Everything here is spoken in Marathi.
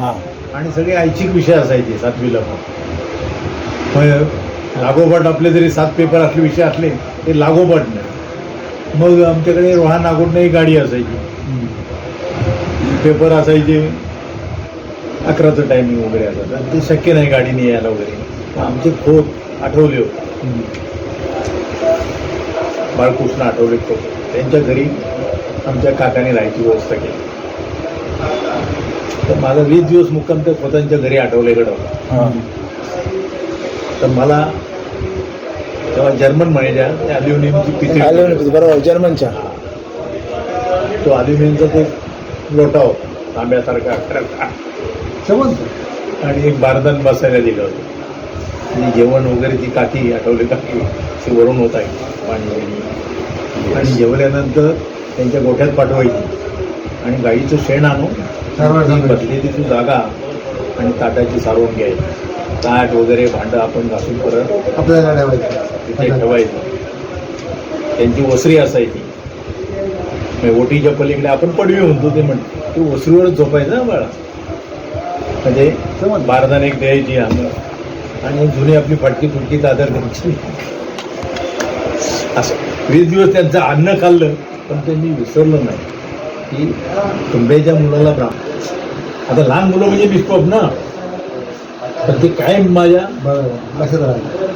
हां. आणि सगळे ऐच्छिक विषय असायचे सातवीला पण. मग लागोपाठ आपले जरी सात पेपर असले विषय असले ते लागोपाठ नाही. मग आमच्याकडे रोहा नागोडनं एक गाडी असायची. पेपर असायचे. अकराचं टायमिंग वगैरे असायचं. ते शक्य नाही गाडीने यायला वगैरे. आमचे खोत आठवले होते. बाळकृष्ण आठवले खोत त्यांच्या घरी आमच्या काकाने राहायची व्यवस्था केली. तर माझा वीस दिवस मुक्काम त्या खोतांच्या घरी आठवलेकडं होता हा. तर मला तेव्हा जर्मन म्हणायच्या त्या अल्युमिनियमची Aluminum, बरोबर जर्मनच्या. तो अल्युमिनियमचा ते लोटा होता तांब्यासारखा आकाराचा. आणि एक बारदान बसायला दिलं होतं. आणि जेवण वगैरे ती काकी आठवले काकी ती वरून होत आहे. पाणी. आणि जेवल्यानंतर त्यांच्या गोठ्यात पाठवायची. आणि गाईचं शेण आणून ती बसलेली ती जागा आणि ताटाची सारवून घ्यायची ताट वगैरे भांडं आपण घासून परत आपल्याला ठेवायचं. तिथे ठेवायचं. त्यांची वसरी असायची. ओटीच्या पलीकडे आपण पडवी म्हणतो ते म्हणतो ते वसरीवरच झोपायचं ना बाळा. म्हणजे बारदान एक द्यायची आम्हाला. आणि जुनी आपली फाटकी तुटकी दादर द्यायची असं. वीस दिवस त्यांचं अन्न खाल्लं पण त्यांनी विसरलं नाही. की तुंबेच्या मुलाला प्राप्त आता लहान मुलं म्हणजे बिस्कोप ना? तर ते काय माझ्या बरोबर. लक्षात राहिलं